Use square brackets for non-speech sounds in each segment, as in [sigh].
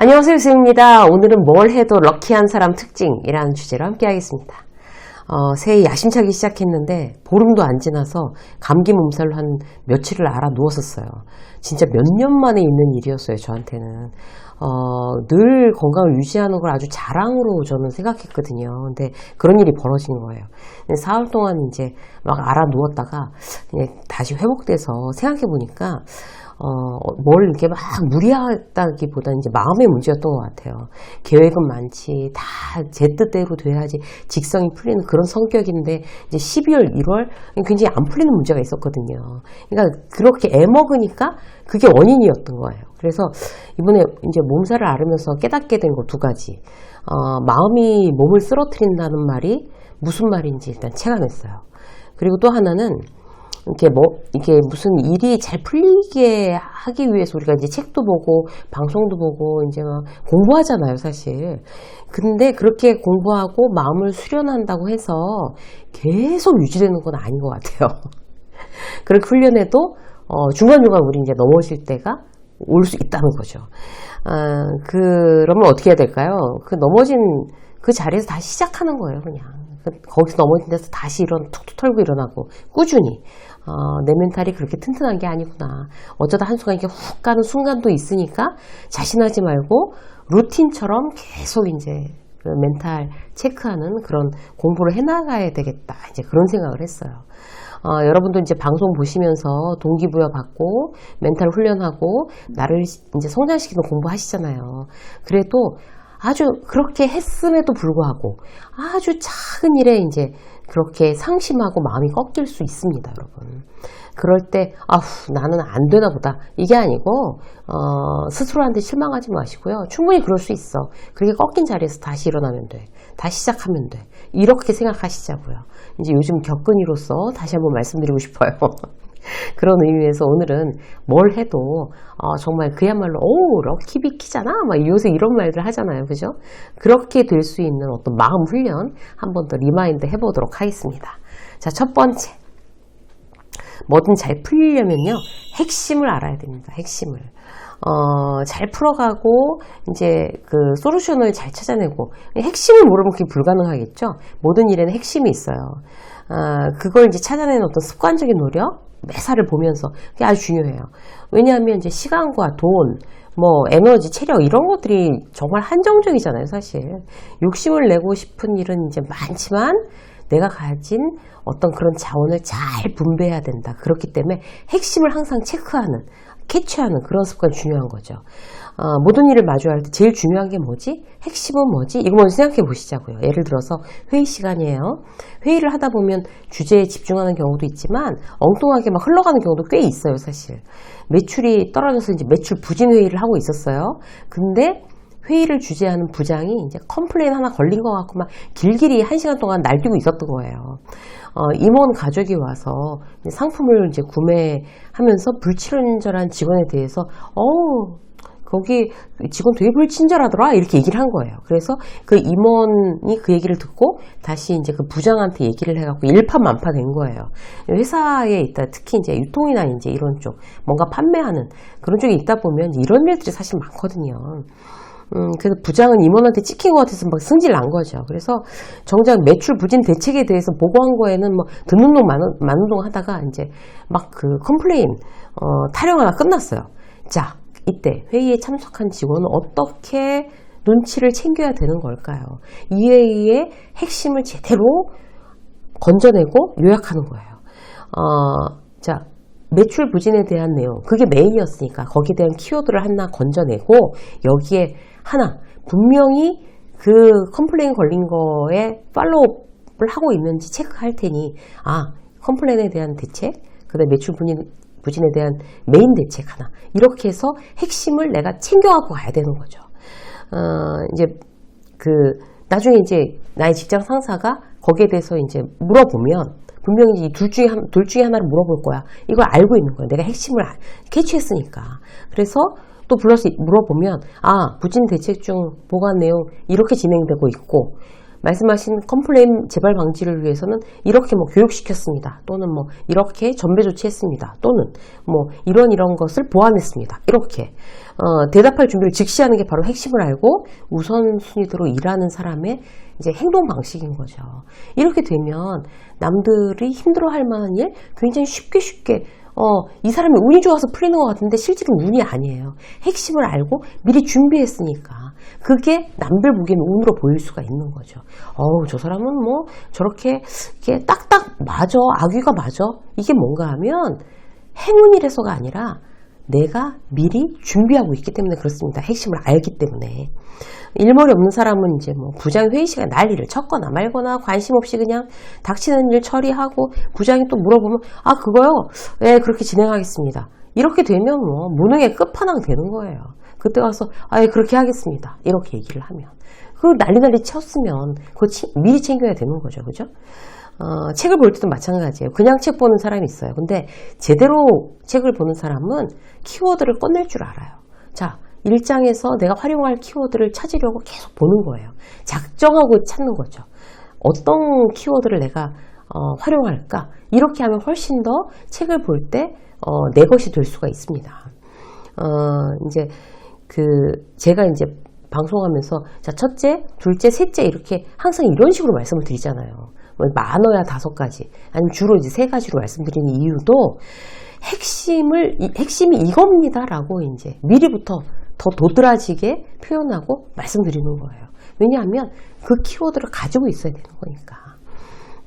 안녕하세요, 수입니다. 오늘은 뭘 해도 럭키한 사람 특징이라는 주제로 함께 하겠습니다. 어, 새해 야심차게 시작했는데 보름도 안 지나서 감기 몸살로 한 며칠을 알아 누웠었어요. 진짜 몇 년 만에 있는 일이었어요, 저한테는. 어, 늘 건강을 유지하는 걸 아주 자랑으로 저는 생각했거든요. 근데 그런 일이 벌어진 거예요. 사흘 동안 이제 막 알아 누웠다가 다시 회복돼서 생각해 보니까 어, 뭘 이렇게 막 무리하다기보다 이제 마음의 문제였던 것 같아요. 계획은 많지, 다 제 뜻대로 돼야지 직성이 풀리는 그런 성격인데, 이제 12월, 1월 굉장히 안 풀리는 문제가 있었거든요. 그러니까 그렇게 애 먹으니까 그게 원인이었던 거예요. 그래서 이번에 이제 몸살을 앓으면서 깨닫게 된 거 두 가지. 어, 마음이 몸을 쓰러뜨린다는 말이 무슨 말인지 일단 체감했어요. 그리고 또 하나는 이렇게 뭐 이게 무슨 일이 잘 풀리게 하기 위해서 우리가 이제 책도 보고 방송도 보고 이제 막 공부하잖아요, 사실. 근데 그렇게 공부하고 마음을 수련한다고 해서 계속 유지되는 건 아닌 것 같아요. [laughs] 그렇게 훈련해도 어, 중간중간 우리 이제 넘어질 때가 올 수 있다는 거죠. 아, 그러면 어떻게 해야 될까요? 그 넘어진 그 자리에서 다시 시작하는 거예요, 그냥. 거기서 넘어진 데서 다시 일어나, 툭툭 털고 일어나고, 꾸준히. 어, 내 멘탈이 그렇게 튼튼한 게 아니구나. 어쩌다 한순간 이렇게 훅 가는 순간도 있으니까 자신하지 말고 루틴처럼 계속 이제 그 멘탈 체크하는 그런 공부를 해나가야 되겠다. 이제 그런 생각을 했어요. 어, 여러분도 이제 방송 보시면서 동기부여 받고 멘탈 훈련하고 나를 이제 성장시키는 공부 하시잖아요. 그래도 아주 그렇게 했음에도 불구하고 아주 작은 일에 이제 그렇게 상심하고 마음이 꺾일 수 있습니다, 여러분. 그럴 때, 아후, 나는 안 되나 보다. 이게 아니고, 어, 스스로한테 실망하지 마시고요. 충분히 그럴 수 있어. 그렇게 꺾인 자리에서 다시 일어나면 돼. 다시 시작하면 돼. 이렇게 생각하시자고요. 이제 요즘 겪은이로서 다시 한번 말씀드리고 싶어요. [laughs] 그런 의미에서 오늘은 뭘 해도 어, 정말 그야말로 오 럭키비키잖아. 막 요새 이런 말들 하잖아요. 그죠? 그렇게 될 수 있는 어떤 마음 훈련 한 번 더 리마인드 해보도록 하겠습니다. 자 첫 번째. 뭐든 잘 풀리려면요 핵심을 알아야 됩니다. 핵심을. 어, 잘 풀어가고, 이제 그 솔루션을 잘 찾아내고, 핵심을 모르면 그게 불가능하겠죠? 모든 일에는 핵심이 있어요. 아, 그걸 이제 찾아내는 어떤 습관적인 노력, 매사를 보면서, 그게 아주 중요해요. 왜냐하면 이제 시간과 돈, 뭐 에너지, 체력 이런 것들이 정말 한정적이잖아요, 사실. 욕심을 내고 싶은 일은 이제 많지만 내가 가진 어떤 그런 자원을 잘 분배해야 된다. 그렇기 때문에 핵심을 항상 체크하는 캐치하는 그런 습관이 중요한 거죠. 어, 모든 일을 마주할 때 제일 중요한 게 뭐지? 핵심은 뭐지? 이거 먼저 생각해 보시자고요. 예를 들어서 회의 시간이에요. 회의를 하다 보면 주제에 집중하는 경우도 있지만 엉뚱하게 막 흘러가는 경우도 꽤 있어요, 사실. 매출이 떨어져서 이제 매출 부진 회의를 하고 있었어요. 근데 회의를 주재하는 부장이 이제 컴플레인 하나 걸린 것 같고 막 길길이 한 시간 동안 날뛰고 있었던 거예요. 어, 임원 가족이 와서 상품을 이제 구매하면서 불친절한 직원에 대해서 어우 거기 직원 되게 불친절하더라 이렇게 얘기를 한 거예요. 그래서 그 임원이 그 얘기를 듣고 다시 이제 그 부장한테 얘기를 해갖고 일파만파 된 거예요. 회사에 있다 특히 이제 유통이나 이제 이런 쪽 뭔가 판매하는 그런 쪽에 있다 보면 이런 일들이 사실 많거든요. 음, 그래서 부장은 임원한테 찍힌 것 같아서 막 승질 난 거죠. 그래서 정작 매출 부진 대책에 대해서 보고한 거에는 뭐 듣는 동 마는, 마는 동 하다가 이제 막 그 컴플레인, 어, 타령하다 끝났어요. 자, 이때 회의에 참석한 직원은 어떻게 눈치를 챙겨야 되는 걸까요? 이 회의의 핵심을 제대로 건져내고 요약하는 거예요. 어, 자, 매출 부진에 대한 내용, 그게 메인이었으니까 거기에 대한 키워드를 하나 건져내고 여기에 하나, 분명히 그 컴플레인 걸린 거에 팔로우를 하고 있는지 체크할 테니, 아, 컴플레인에 대한 대책, 그 다음에 매출 부진, 부진에 대한 메인 대책 하나. 이렇게 해서 핵심을 내가 챙겨가고 가야 되는 거죠. 어, 이제 그, 나중에 이제 나의 직장 상사가 거기에 대해서 이제 물어보면, 분명히 이 둘 중에 한, 둘 중에 하나를 물어볼 거야. 이걸 알고 있는 거야. 내가 핵심을 캐치했으니까. 그래서 또 불러서 물어보면, 아, 부진 대책 중 보관 내용 이렇게 진행되고 있고, 말씀하신 컴플레인 재발 방지를 위해서는 이렇게 뭐 교육시켰습니다. 또는 뭐 이렇게 전배 조치했습니다. 또는 뭐 이런 이런 것을 보완했습니다. 이렇게 어, 대답할 준비를 즉시 하는 게 바로 핵심을 알고 우선순위대로 일하는 사람의 이제 행동 방식인 거죠. 이렇게 되면 남들이 힘들어할 만한 일 굉장히 쉽게 쉽게 어, 이 사람이 운이 좋아서 풀리는 것 같은데 실제로 운이 아니에요. 핵심을 알고 미리 준비했으니까. 그게 남들 보기에는 운으로 보일 수가 있는 거죠. 어우, 저 사람은 뭐 저렇게 이렇게 딱딱 맞아. 아귀가 맞아. 이게 뭔가 하면 행운이라서가 아니라 내가 미리 준비하고 있기 때문에 그렇습니다. 핵심을 알기 때문에. 일머리 없는 사람은 이제 뭐 부장 회의 시간에 난리를 쳤거나 말거나 관심 없이 그냥 닥치는 일 처리하고 부장이 또 물어보면 아 그거요? 네 그렇게 진행하겠습니다. 이렇게 되면 뭐 무능의 끝판왕 되는 거예요. 그때 가서 아 예, 그렇게 하겠습니다. 이렇게 얘기를 하면 그 난리 난리 쳤으면 그거 치- 미리 챙겨야 되는 거죠, 그죠? 어, 책을 볼 때도 마찬가지예요. 그냥 책 보는 사람이 있어요. 근데 제대로 책을 보는 사람은 키워드를 꺼낼 줄 알아요. 자, 일장에서 내가 활용할 키워드를 찾으려고 계속 보는 거예요. 작정하고 찾는 거죠. 어떤 키워드를 내가 어, 활용할까? 이렇게 하면 훨씬 더 책을 볼때 어, 내 것이 될 수가 있습니다. 어, 이제 그 제가 이제 방송하면서 자 첫째, 둘째, 셋째 이렇게 항상 이런 식으로 말씀을 드리잖아요. 뭐 많아야 다섯 가지, 아니면 주로 이제 세 가지로 말씀드리는 이유도 핵심을 이- 핵심이 이겁니다라고 이제 미리부터 더 도드라지게 표현하고 말씀드리는 거예요. 왜냐하면 그 키워드를 가지고 있어야 되는 거니까.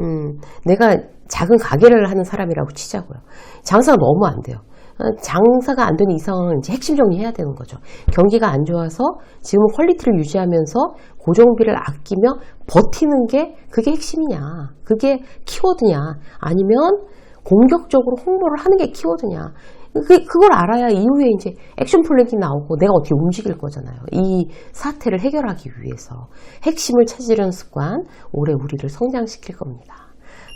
음, 내가 작은 가게를 하는 사람이라고 치자고요. 장사가 너무 안 돼요. 어, 장사가 안 되는 이상은 이제 핵심 정리해야 되는 거죠. 경기가 안 좋아서 지금 퀄리티를 유지하면서 고정비를 아끼며 버티는 게 그게 핵심이냐. 그게 키워드냐. 아니면 공격적으로 홍보를 하는 게 키워드냐. 그, 그걸 알아야 이후에 이제 액션 플랜이 나오고 내가 어떻게 움직일 거잖아요. 이 사태를 해결하기 위해서. 핵심을 찾으려는 습관, 올해 우리를 성장시킬 겁니다.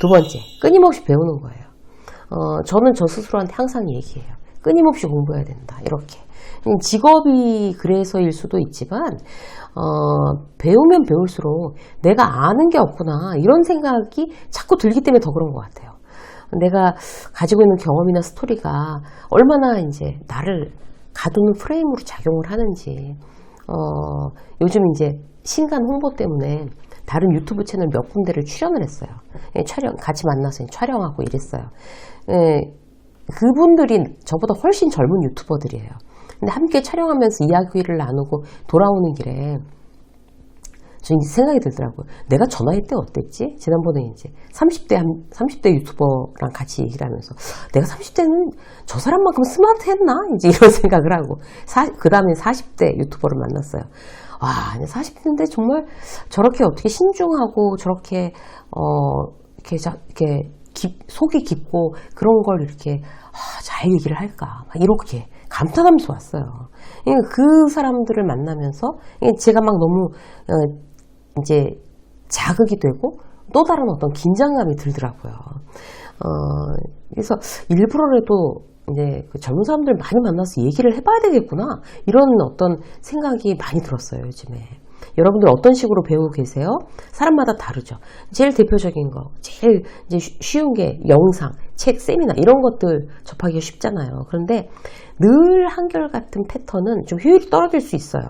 두 번째, 끊임없이 배우는 거예요. 어, 저는 저 스스로한테 항상 얘기해요. 끊임없이 공부해야 된다. 이렇게. 직업이 그래서일 수도 있지만, 어, 배우면 배울수록 내가 아는 게 없구나. 이런 생각이 자꾸 들기 때문에 더 그런 것 같아요. 내가 가지고 있는 경험이나 스토리가 얼마나 이제 나를 가두는 프레임으로 작용을 하는지, 어, 요즘 이제 신간 홍보 때문에 다른 유튜브 채널 몇 군데를 출연을 했어요. 예, 촬영, 같이 만나서 촬영하고 이랬어요. 예, 그분들이 저보다 훨씬 젊은 유튜버들이에요. 근데 함께 촬영하면서 이야기를 나누고 돌아오는 길에 저 생각이 들더라고요. 내가 때 어땠지? 지난번에 이제 30대, 한, 30대 유튜버랑 같이 얘기를 하면서 내가 30대는 저 사람만큼 스마트 했나? 이제 [laughs] 이런 생각을 하고 그 다음에 40대 유튜버를 만났어요. 와, 40대인데 정말 저렇게 어떻게 신중하고 저렇게, 어, 이렇게, 자, 이렇게 깊- 속이 깊고 그런 걸 이렇게 아, 잘 얘기를 할까? 막 이렇게 감탄하면서 왔어요. 그러니까 그 사람들을 만나면서 제가 막 너무 어, 이제 자극이 되고 또 다른 어떤 긴장감이 들더라고요. 어, 그래서 일부러라도 이제 그 젊은 사람들 많이 만나서 얘기를 해봐야 되겠구나 이런 어떤 생각이 많이 들었어요 요즘에. 여러분들 어떤 식으로 배우고 계세요? 사람마다 다르죠. 제일 대표적인 거, 제일 이제 쉬- 쉬운 게 영상, 책, 세미나 이런 것들 접하기가 쉽잖아요. 그런데 늘 한결같은 패턴은 좀 효율이 떨어질 수 있어요.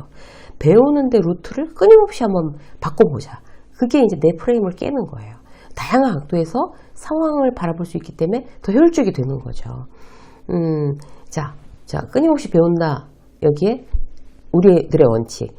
배우는데 루트를 끊임없이 한번 바꿔보자. 그게 이제 내 프레임을 깨는 거예요. 다양한 각도에서 상황을 바라볼 수 있기 때문에 더 효율적이 되는 거죠. 음, 자, 자, 끊임없이 배운다. 여기에 우리들의 원칙.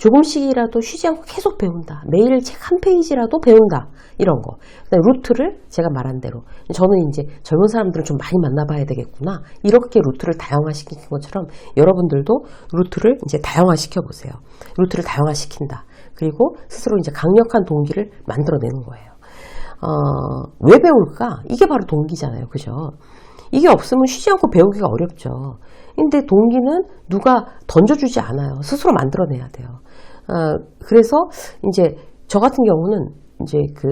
조금씩이라도 쉬지 않고 계속 배운다. 매일 책 한 페이지라도 배운다. 이런 거. 루트를 제가 말한 대로 저는 이제 젊은 사람들을 좀 많이 만나봐야 되겠구나. 이렇게 루트를 다양화시킨 것처럼 여러분들도 루트를 이제 다양화시켜 보세요. 루트를 다양화시킨다. 그리고 스스로 이제 강력한 동기를 만들어내는 거예요. 어, 왜 배울까? 이게 바로 동기잖아요. 그죠? 이게 없으면 쉬지 않고 배우기가 어렵죠. 근데 동기는 누가 던져주지 않아요. 스스로 만들어내야 돼요. 어, 그래서 이제 저 같은 경우는 이제 그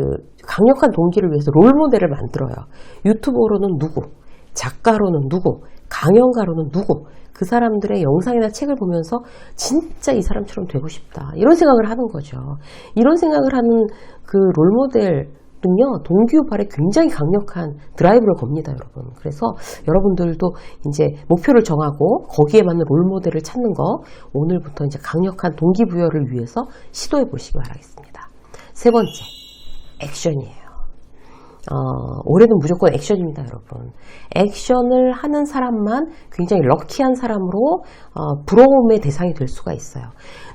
강력한 동기를 위해서 롤 모델을 만들어요. 유튜버로는 누구, 작가로는 누구, 강연가로는 누구. 그 사람들의 영상이나 책을 보면서 진짜 이 사람처럼 되고 싶다. 이런 생각을 하는 거죠. 이런 생각을 하는 그 롤모델 은요, 동기유발에 굉장히 강력한 드라이브를 겁니다, 여러분. 그래서 여러분들도 이제 목표를 정하고 거기에 맞는 롤모델을 찾는 거 오늘부터 이제 강력한 동기부여를 위해서 시도해 보시기 바라겠습니다. 세 번째, 액션이에요. 어, 올해는 무조건 액션입니다, 여러분. 액션을 하는 사람만 굉장히 럭키한 사람으로 어, 부러움의 대상이 될 수가 있어요.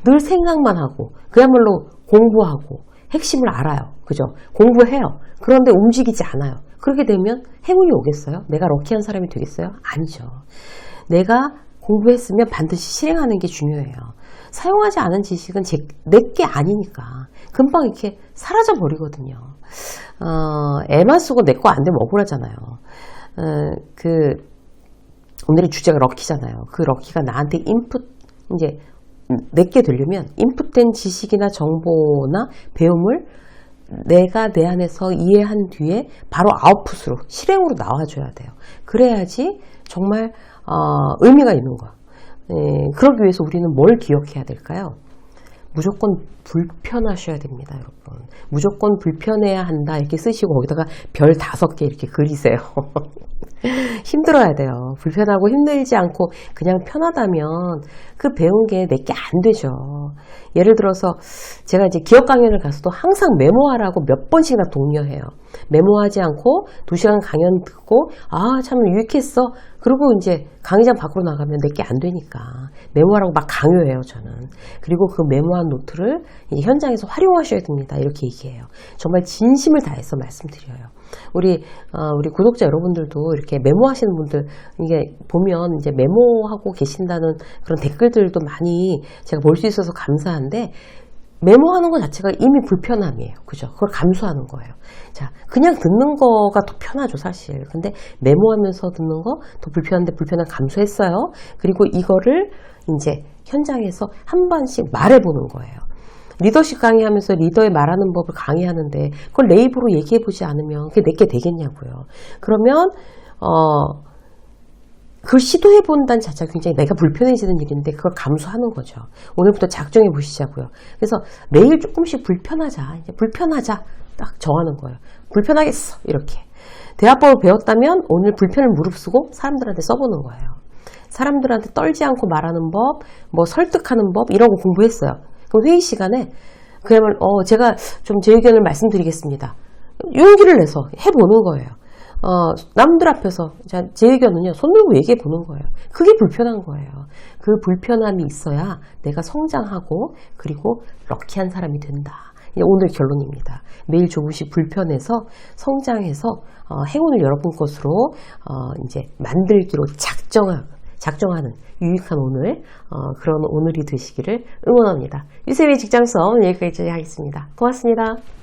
늘 생각만 하고 그야말로 공부하고 핵심을 알아요. 그죠? 공부해요. 그런데 움직이지 않아요. 그렇게 되면 행운이 오겠어요? 내가 럭키한 사람이 되겠어요? 아니죠. 내가 공부했으면 반드시 실행하는 게 중요해요. 사용하지 않은 지식은 내게 아니니까 금방 이렇게 사라져 버리거든요. 어, 애만 쓰고 내 거 안 되면 억울하잖아요. 어, 그 오늘의 주제가 럭키잖아요. 그 럭키가 나한테 인풋 이제 내게 되려면 인풋된 지식이나 정보나 배움을 내가 내 안에서 이해한 뒤에 바로 아웃풋으로 실행으로 나와줘야 돼요. 그래야지 정말 어, 의미가 있는 거야. 에, 그러기 위해서 우리는 뭘 기억해야 될까요? 무조건 불편하셔야 됩니다, 여러분. 무조건 불편해야 한다 이렇게 쓰시고 거기다가 별 다섯 개 이렇게 그리세요. [laughs] 힘들어야 돼요. 불편하고 힘들지 않고 그냥 편하다면 그 배운 게 내게 안 되죠. 예를 들어서 제가 이제 기업 강연을 가서도 항상 메모하라고 몇 번씩이나 독려해요. 메모하지 않고 두 시간 강연 듣고 아 참 유익했어. 그리고 이제 강의장 밖으로 나가면 내 게 안 되니까 메모하라고 막 강요해요 저는. 그리고 그 메모한 노트를 현장에서 활용하셔야 됩니다. 이렇게 얘기해요. 정말 진심을 다해서 말씀드려요. 우리 어, 우리 구독자 여러분들도 이렇게 메모하시는 분들 이게 보면 이제 메모하고 계신다는 그런 댓글들도 많이 제가 볼 수 있어서 감사한데 메모하는 것 자체가 이미 불편함이에요. 그죠? 그걸 감수하는 거예요. 자, 그냥 듣는 거가 더 편하죠, 사실. 근데 메모하면서 듣는 거 더 불편한데 불편한 감수했어요. 그리고 이거를 이제 현장에서 한 번씩 말해보는 거예요. 리더십 강의하면서 리더의 말하는 법을 강의하는데 그걸 내 입으로 얘기해보지 않으면 그게 내게 되겠냐고요. 그러면 어 그걸 시도해 본다는 자체가 굉장히 내가 불편해지는 일인데 그걸 감수하는 거죠. 오늘부터 작정해 보시자고요. 그래서 매일 조금씩 불편하자. 이제 불편하자. 딱 정하는 거예요. 불편하겠어. 이렇게. 대화법을 배웠다면 오늘 불편을 무릅쓰고 사람들한테 써보는 거예요. 사람들한테 떨지 않고 말하는 법, 뭐 설득하는 법 이런 거 공부했어요. 그럼 회의 시간에 그러면 어 제가 좀 제 의견을 말씀드리겠습니다. 용기를 내서 해보는 거예요. 어, 남들 앞에서 자, 제 의견은요 손 들고 얘기해 보는 거예요. 그게 불편한 거예요. 그 불편함이 있어야 내가 성장하고 그리고 럭키한 사람이 된다. 오늘 결론입니다. 매일 조금씩 불편해서 성장해서 어, 행운을 여러분 것으로 어, 이제 만들기로 작정하, 작정하는 유익한 오늘 어, 그런 오늘이 되시기를 응원합니다. 유세의 직장 수업 여기까지 하겠습니다. 고맙습니다.